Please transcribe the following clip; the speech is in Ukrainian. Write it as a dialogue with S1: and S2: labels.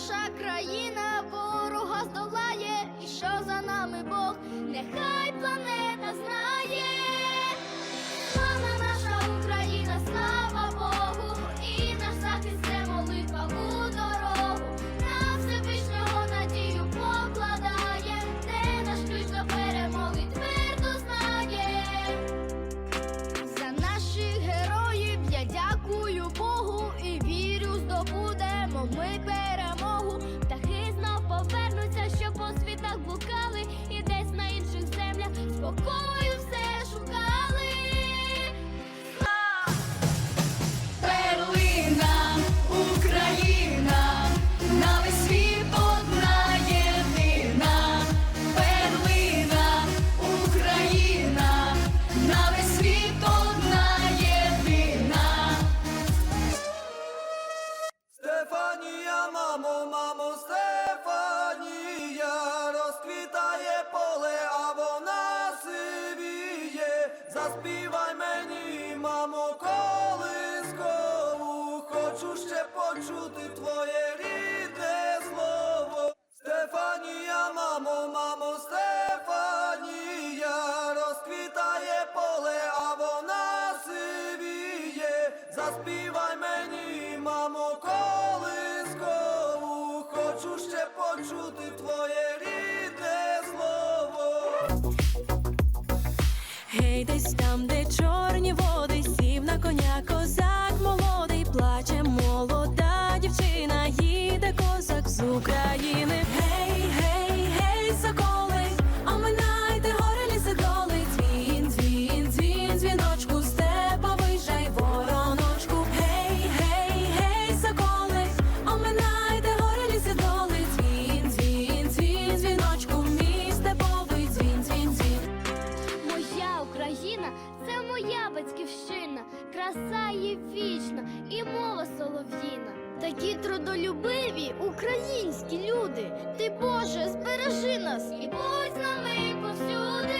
S1: наша країна ворога здолає, і що
S2: за нас? loco. заспівай мені, мамо, колискову, хочу ще почути твоє рідне слово. Стефанія, мамо, мамо, Стефанія, розквітає поле, а вона сивіє, заспівай мені, мамо, колискову, хочу ще почути твоє.
S3: Десь там, де чорні води, сів на коня
S1: коза. Такі трудолюбиві українські люди. Ти Боже, збережи нас і будь з нами повсюди.